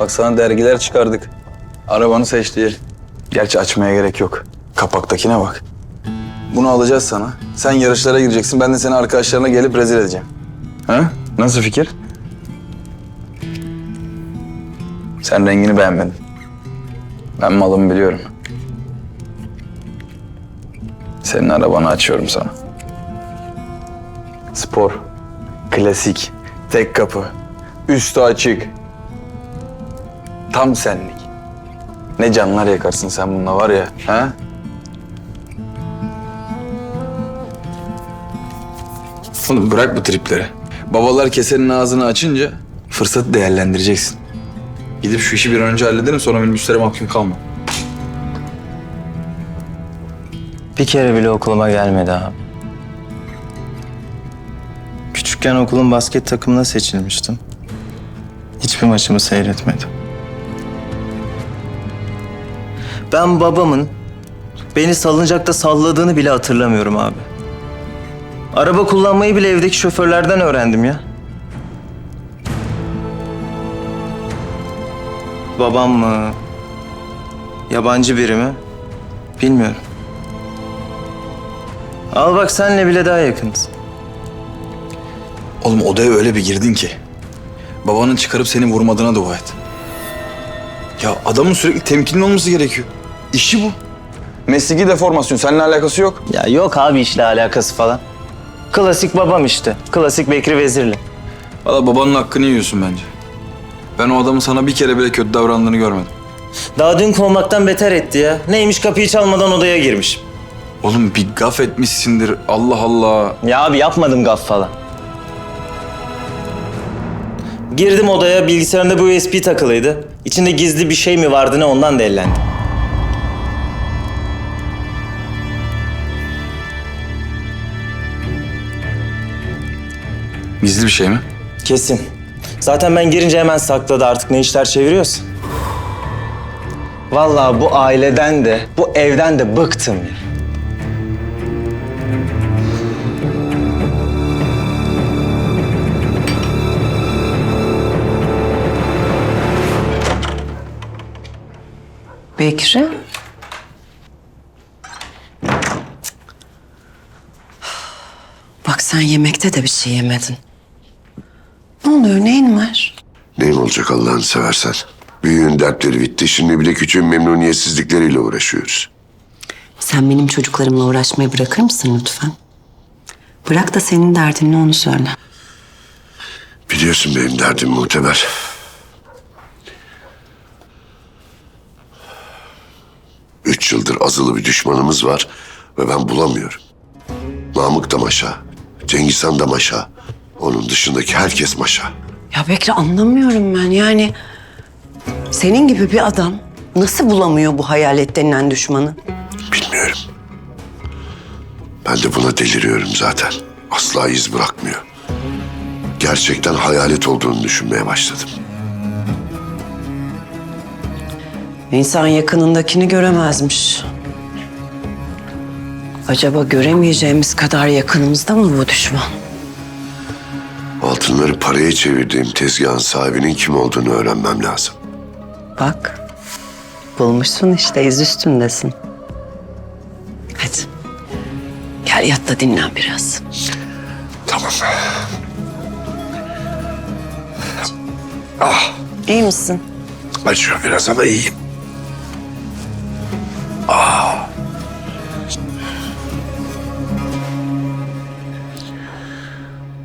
Bak sana dergiler çıkardık. Arabanı seç diye. Gerçi açmaya gerek yok. Kapaktakine bak. Bunu alacağız sana. Sen yarışlara gireceksin. Ben de seni arkadaşlarına gelip rezil edeceğim. Ha? Nasıl fikir? Sen rengini beğenmedin. Ben malımı biliyorum. Senin arabanı açıyorum sana. Spor, klasik, tek kapı, üstü açık. Tam senlik. Ne canlar yakarsın sen bununla var ya, ha? Oğlum bırak bu tripleri. Babalar kesenin ağzını açınca fırsatı değerlendireceksin. Gidip şu işi bir an önce halledelim sonra müşteri mahkum kalma. Bir kere bile okuluma gelmedi abi. Küçükken okulun basket takımına seçilmiştim. Hiçbir maçımı seyretmedim. Ben babamın beni salıncakta salladığını bile hatırlamıyorum abi. Araba kullanmayı bile evdeki şoförlerden öğrendim ya. Babam mı? Yabancı biri mi? Bilmiyorum. Al bak senle bile daha yakınız. Oğlum odaya öyle bir girdin ki. Babanın çıkarıp seni vurmadığına dua et. Ya adamın sürekli temkinli olması gerekiyor. İşi bu. Mesleki deformasyon. Seninle alakası yok. Ya yok abi işle alakası falan. Klasik babam işte. Klasik Bekri Vezirli. Valla babanın hakkını yiyorsun bence. Ben o adamın sana bir kere bile kötü davrandığını görmedim. Daha dün kovmaktan beter etti ya. Neymiş kapıyı çalmadan odaya girmiş. Oğlum bir gaf etmişsindir. Allah Allah. Ya abi yapmadım gaf falan. Girdim odaya bilgisayarında bu USB takılıydı. İçinde gizli bir şey mi vardı ne ondan dellendim. Gizli bir şey mi? Kesin. Zaten ben girince hemen sakladı artık ne işler çeviriyorsa. Vallahi bu aileden de, bu evden de bıktım ya. Bekri? Bak sen yemekte de bir şey yemedin. Ne oluyor? Neyin var? Neyim olacak Allah'ını seversen? Büyüğün dertleri bitti. Şimdi bir de küçüğün memnuniyetsizlikleriyle uğraşıyoruz. Sen benim çocuklarımla uğraşmayı bırakır mısın lütfen? Bırak da senin derdin ne onu söyle. Biliyorsun benim derdim muteber. Üç yıldır azılı bir düşmanımız var ve ben bulamıyorum. Namık da maşa, Cengiz Han da maşa. Onun dışındaki herkes maşa. Ya Bekri anlamıyorum ben yani. Senin gibi bir adam nasıl bulamıyor bu hayalet denilen düşmanı? Bilmiyorum. Ben de buna deliriyorum zaten. Asla iz bırakmıyor. Gerçekten hayalet olduğunu düşünmeye başladım. İnsan yakınındakini göremezmiş. Acaba göremeyeceğimiz kadar yakınımızda mı bu düşman? Altınları paraya çevirdiğim tezgahın sahibinin kim olduğunu öğrenmem lazım. Bak, bulmuşsun işte iz üstündesin. Hadi, gel yat da dinlen biraz. Tamam. İyi misin? Acıyor biraz ama iyiyim.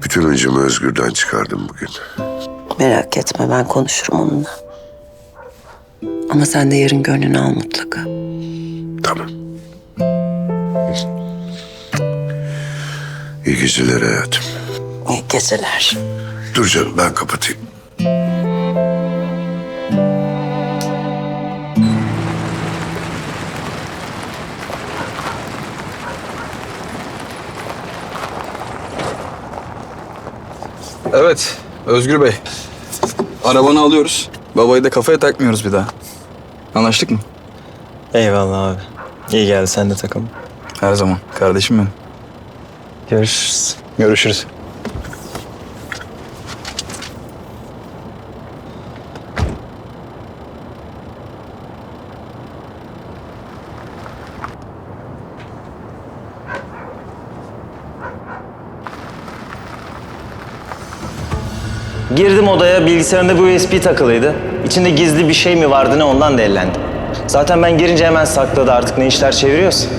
Bütün acımı Özgür'den çıkardım bugün. Merak etme, ben konuşurum onunla. Ama sen de yarın gönlünü al mutlaka. Tamam. İyi geceler hayatım. İyi geceler. Dur canım ben kapatayım. Evet, Özgür Bey. Arabanı alıyoruz. Babayı da kafaya takmıyoruz bir daha. Anlaştık mı? Eyvallah abi. İyi geldi sen de takım. Her zaman. Kardeşim benim. Görüşürüz. Görüşürüz. Girdim odaya, bilgisayarında bir USB takılıydı. İçinde gizli bir şey mi vardı ne ondan da ellendim. Zaten ben girince hemen sakladı artık ne işler çeviriyorsa.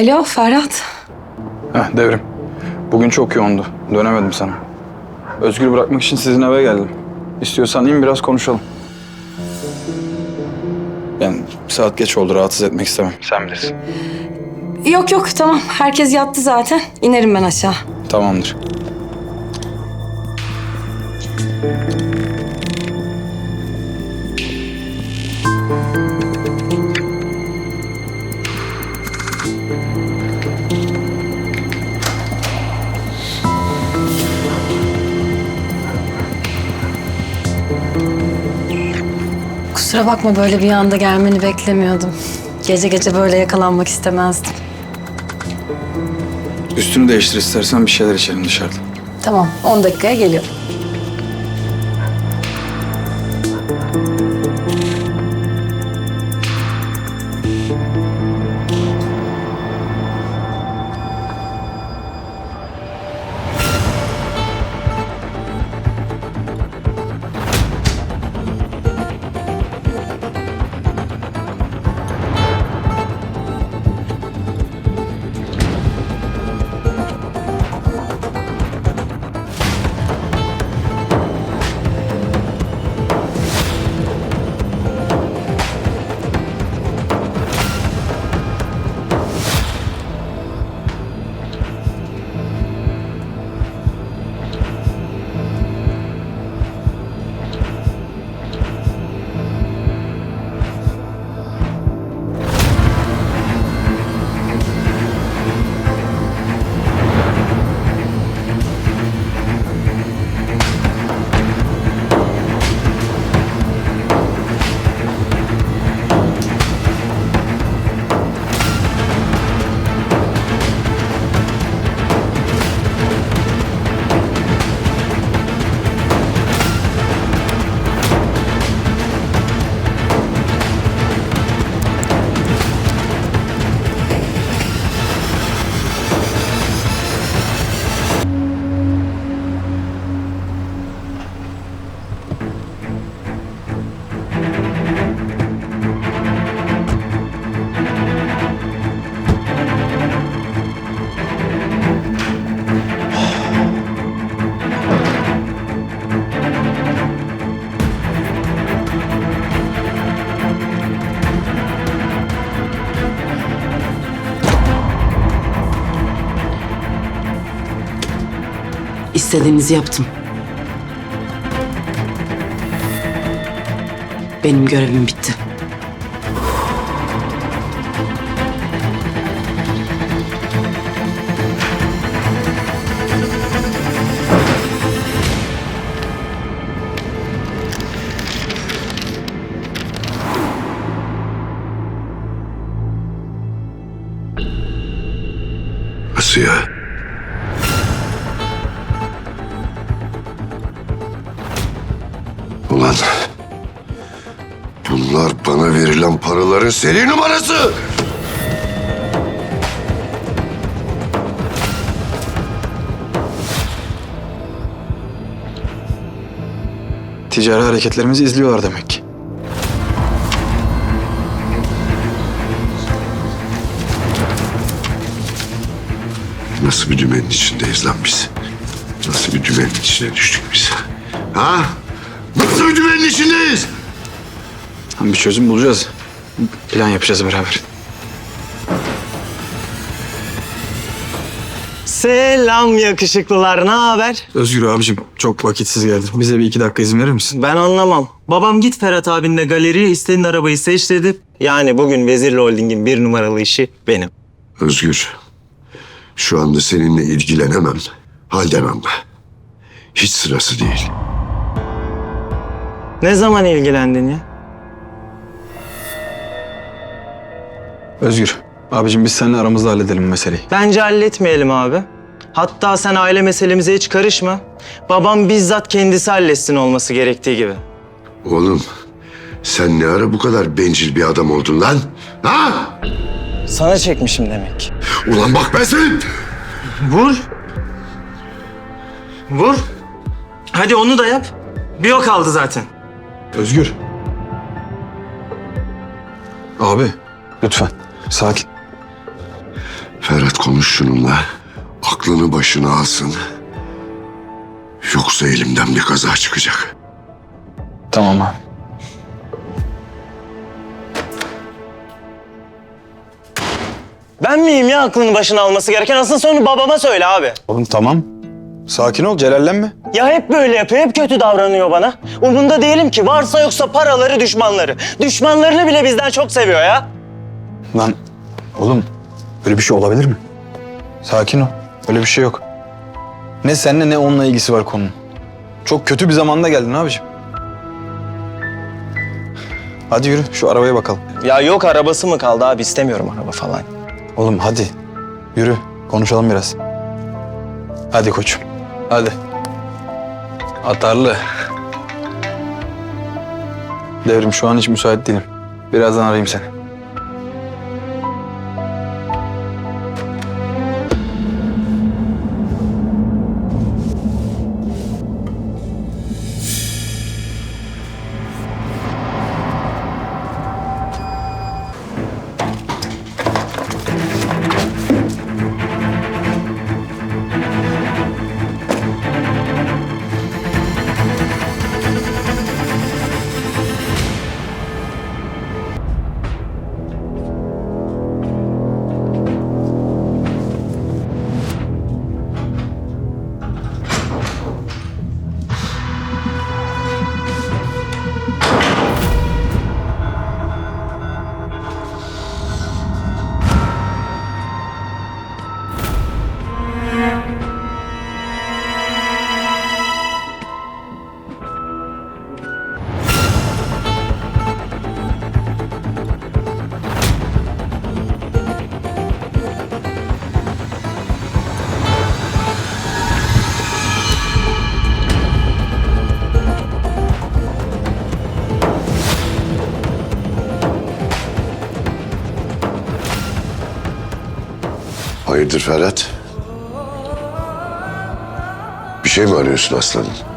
Alo Ferhat. Heh devrim. Bugün çok yoğundu. Dönemedim sana. Özgür bırakmak için sizin eve geldim. İstiyorsan in biraz konuşalım. Ben saat geç oldu rahatsız etmek istemem. Sen bilirsin. Yok yok tamam herkes yattı zaten. İnerim ben aşağı. Tamamdır. Kusura bakma böyle bir anda gelmeni beklemiyordum. Gece gece böyle yakalanmak istemezdim. Üstünü değiştir istersen bir şeyler içelim dışarıda. Tamam 10 dakikaya geliyorum. İstediğinizi yaptım. Benim görevim bitti. Paraların seri numarası. Ticari hareketlerimizi izliyorlar demek ki. Nasıl bir dümenin içindeyiz lan biz? Nasıl bir dümenin içine düştük biz? Ha? Nasıl bir dümenin içindeyiz? Bir çözüm bulacağız. Plan yapacağız beraber. Selam yakışıklılar, ne haber? Özgür abicim çok vakitsiz geldin. Bize bir iki dakika izin verir misin? Ben anlamam. Babam git Ferhat abinle galeriye istediğin arabayı seç dedi. Yani bugün Vezirli Holding'in bir numaralı işi benim. Özgür, şu anda seninle ilgilenemem. Hal demem. Hiç sırası değil. Ne zaman ilgilendin ya? Özgür. Abicim biz seninle aramızda halledelim bu meseleyi. Bence halletmeyelim abi. Hatta sen aile meselemize hiç karışma. Babam bizzat kendisi halletsin olması gerektiği gibi. Oğlum, sen ne ara bu kadar bencil bir adam oldun lan? Ha? Sana çekmişim demek. Ulan bak ben senin... Vur. Vur. Hadi onu da yap. Bir o kaldı zaten. Özgür. Abi lütfen sakin. Ferhat konuş şununla. Aklını başına alsın. Yoksa elimden bir kaza çıkacak. Tamam abi. Ben miyim ya aklını başına alması gereken? Asıl sonu babama söyle abi. Oğlum tamam. Sakin ol celallenme. Ya hep böyle yapıyor, hep kötü davranıyor bana. Umunda değilim ki. Varsa yoksa paraları, düşmanları. Düşmanlarını bile bizden çok seviyor ya. Lan oğlum böyle bir şey olabilir mi? Sakin ol. Öyle bir şey yok. Ne seninle ne onunla ilgisi var konunun. Çok kötü bir zamanda geldin abiciğim. Hadi yürü şu arabaya bakalım. Ya yok arabası mı kaldı abi? İstemiyorum araba falan. Oğlum hadi yürü konuşalım biraz. Hadi koçum. Hadi. Atarlı. Devrim şu an hiç müsait değilim. Birazdan arayayım seni. Hayırdır Ferhat? Bir şey mi arıyorsun aslanım?